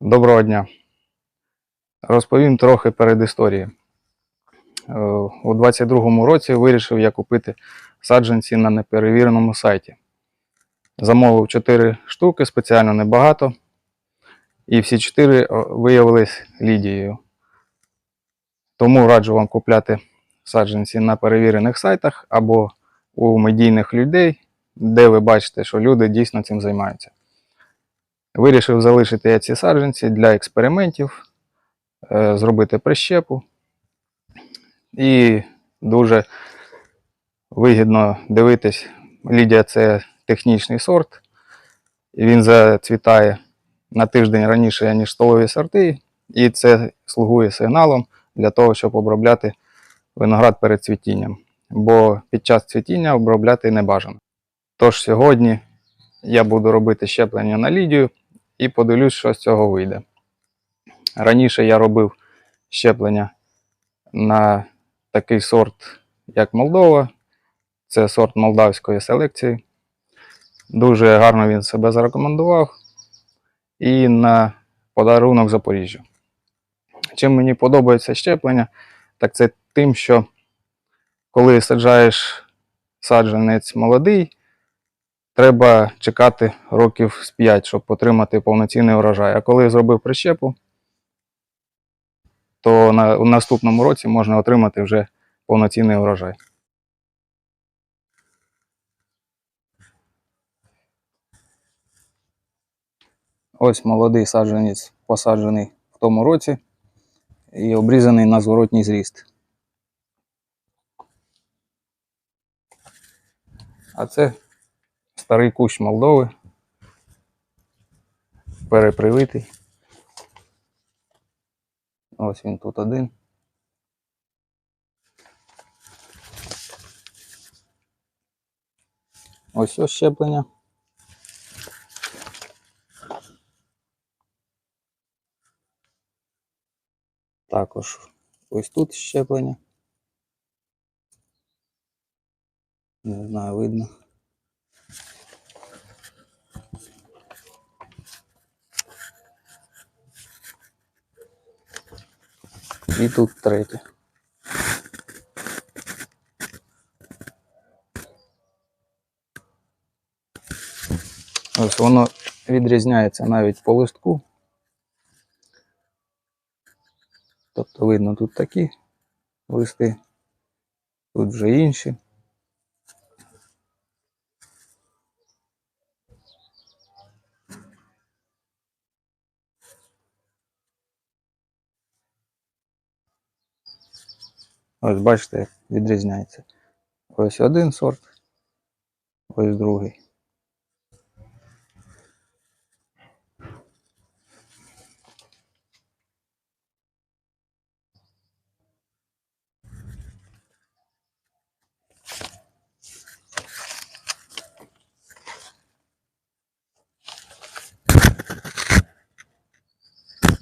Доброго дня. Розповім трохи перед історією. У 22-му році вирішив я купити саджанці на неперевіреному сайті. Замовив 4 штуки, спеціально небагато. І всі 4 виявились лідією. Тому раджу вам купляти саджанці на перевірених сайтах або у медійних людей, де ви бачите, що люди дійсно цим займаються. Вирішив залишити я ці саджанці для експериментів, е, зробити прищепу. І дуже вигідно дивитись. Лідія це технічний сорт. Він зацвітає на тиждень раніше, ніж столові сорти. І це слугує сигналом для того, щоб обробляти виноград перед цвітінням. Бо під час цвітіння обробляти не бажано. Тож сьогодні я буду робити щеплення на лідію і подивлюсь, що з цього вийде. Раніше я робив щеплення на такий сорт, як Молдова. Це сорт молдавської селекції. Дуже гарно він себе зарекомендував. І на подарунок Запоріжжю. Чим мені подобається щеплення, так це тим, що коли саджаєш саджанець молодий, треба чекати років з 5, щоб отримати повноцінний урожай. А коли зробив прищепу, то на, у наступному році можна отримати вже повноцінний урожай. Ось молодий саджанець посаджений в тому році і обрізаний на зворотній зріст. А це старий кущ Молдови. Перепривитий. Ось він тут один. Ось ось щеплення. Також ось тут щеплення. Не знаю, видно. І тут третє. Ось воно відрізняється навіть по листку. Тобто видно тут такі листи, тут вже інші. Ось бачите, як відрізняється. Ось один сорт, ось другий.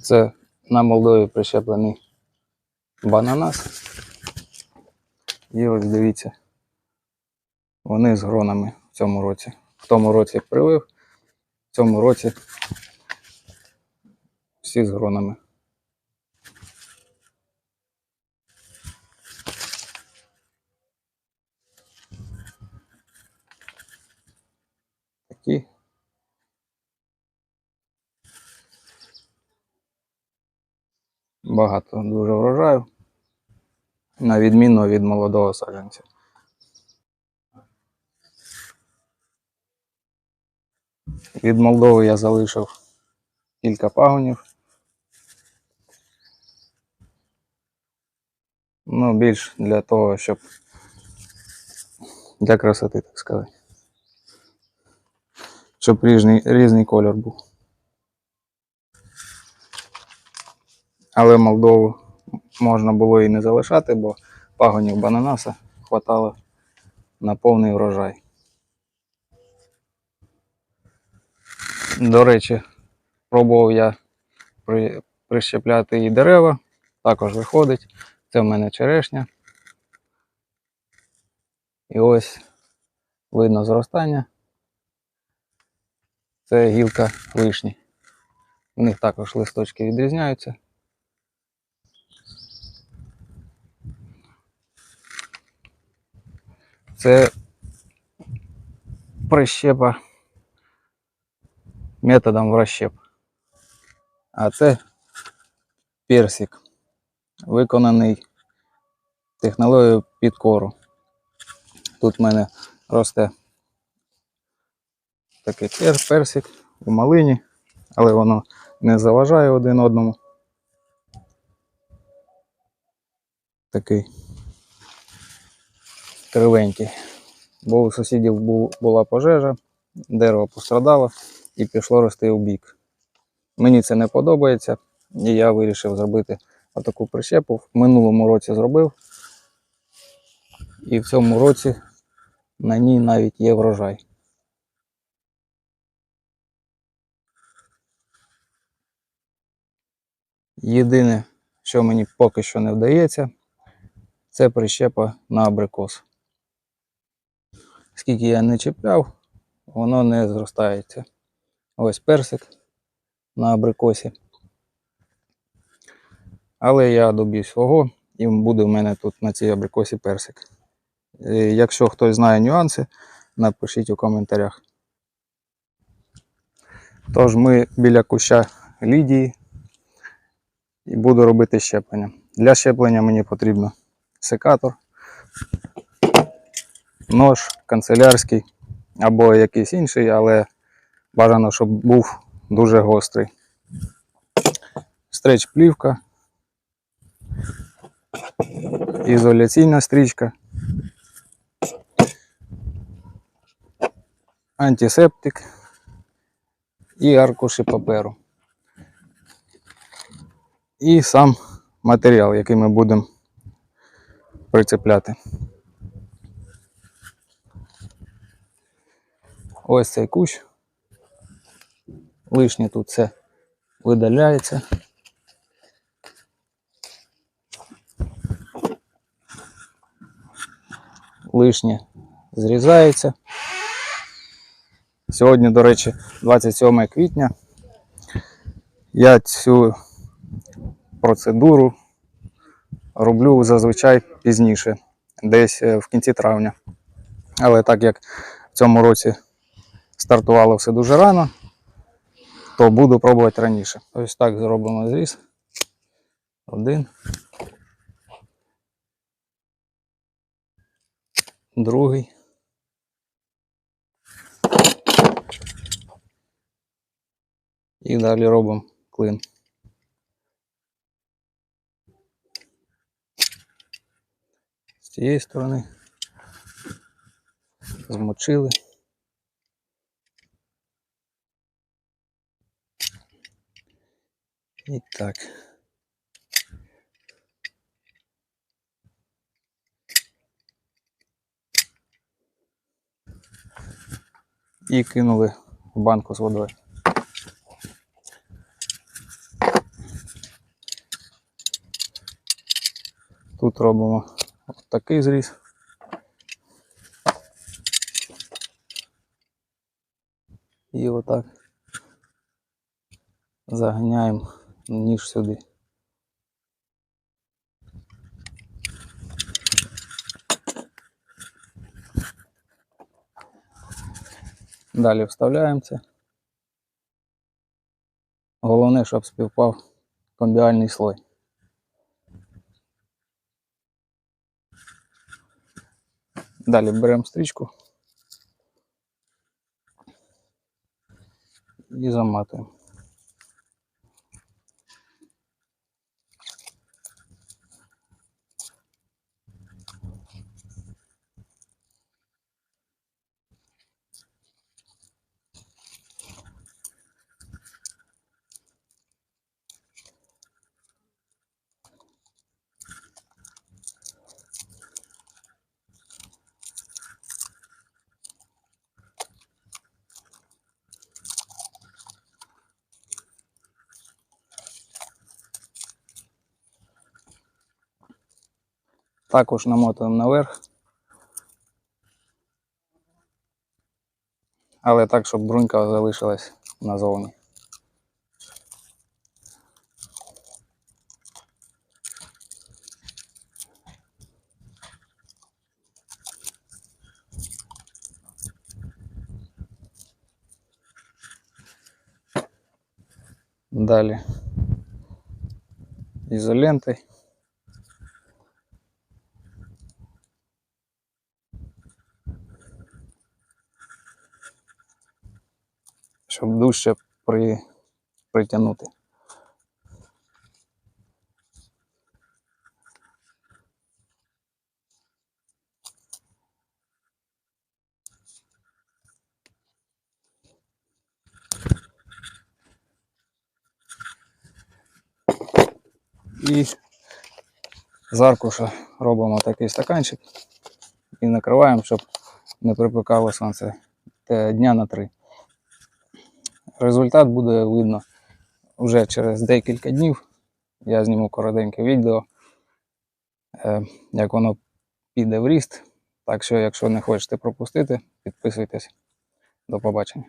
Це на Молдові прищеплений бананас. І ось дивіться, вони з гронами в цьому році. В тому році привив, в цьому році всі з гронами. Такі. Багато дуже врожаю на відміну від молодого саджанця. Від Молдови я залишив кілька пагонів. Ну, більш для того, щоб для красоти, так сказати. Щоб різний, різний колір був. Але Молдову можна було і не залишати, бо пагонів бананаса хватало на повний врожай. До речі, пробував я при, прищепляти і дерева, також виходить. Це в мене черешня. І ось видно зростання. Це гілка вишні. В них також листочки відрізняються. Це прищепа методом вращеп. А це персик, виконаний технологією підкору. Тут в мене росте такий персик у малині, але воно не заважає один одному. Такий кривенький. Бо у сусідів була пожежа, дерево пострадало і пішло рости у бік. Мені це не подобається, і я вирішив зробити отаку прищепу. В минулому році зробив. І в цьому році на ній навіть є врожай. Єдине, що мені поки що не вдається, це прищепа на абрикос. Скільки я не чіпляв, воно не зростається. Ось персик на абрикосі. Але я доб'юсь свого, і буде в мене тут на цій абрикосі персик. Е, Якщо хтось знає нюанси, напишіть у коментарях. Тож ми біля куща Лідії і буду робити щеплення. Для щеплення мені потрібно секатор, нож канцелярський або якийсь інший, але бажано, щоб був дуже гострий. Стреч плівка, ізоляційна стрічка, антисептик і аркуші паперу. І сам матеріал, який ми будемо прицепляти. Ось цей кущ. Лишнє тут все видаляється. Лишнє зрізається. Сьогодні, до речі, 27 квітня. Я цю процедуру роблю зазвичай пізніше, десь е, в кінці травня. Але так як в цьому році стартувало все дуже рано, то буду пробувати раніше. Ось так зробимо зріз. Один. Другий. І далі робимо клин. З цієї сторони. Змочили. І так. І кинули в банку з водою. Тут робимо от такий зріз. І отак заганяємо ніж сюди. Далі вставляємо це. Головне, щоб співпав комбіальний слой. Далі беремо стрічку і заматуємо. також намотуємо наверх. Але так, щоб брунька залишилась назовні. Далі ізолентой. Дужче при, притягнути. І з аркуша робимо такий стаканчик і накриваємо, щоб не припекало сонце дня на три. Результат буде видно вже через декілька днів. Я зніму коротеньке відео, е, як воно піде в ріст. Так що, якщо не хочете пропустити, підписуйтесь. До побачення.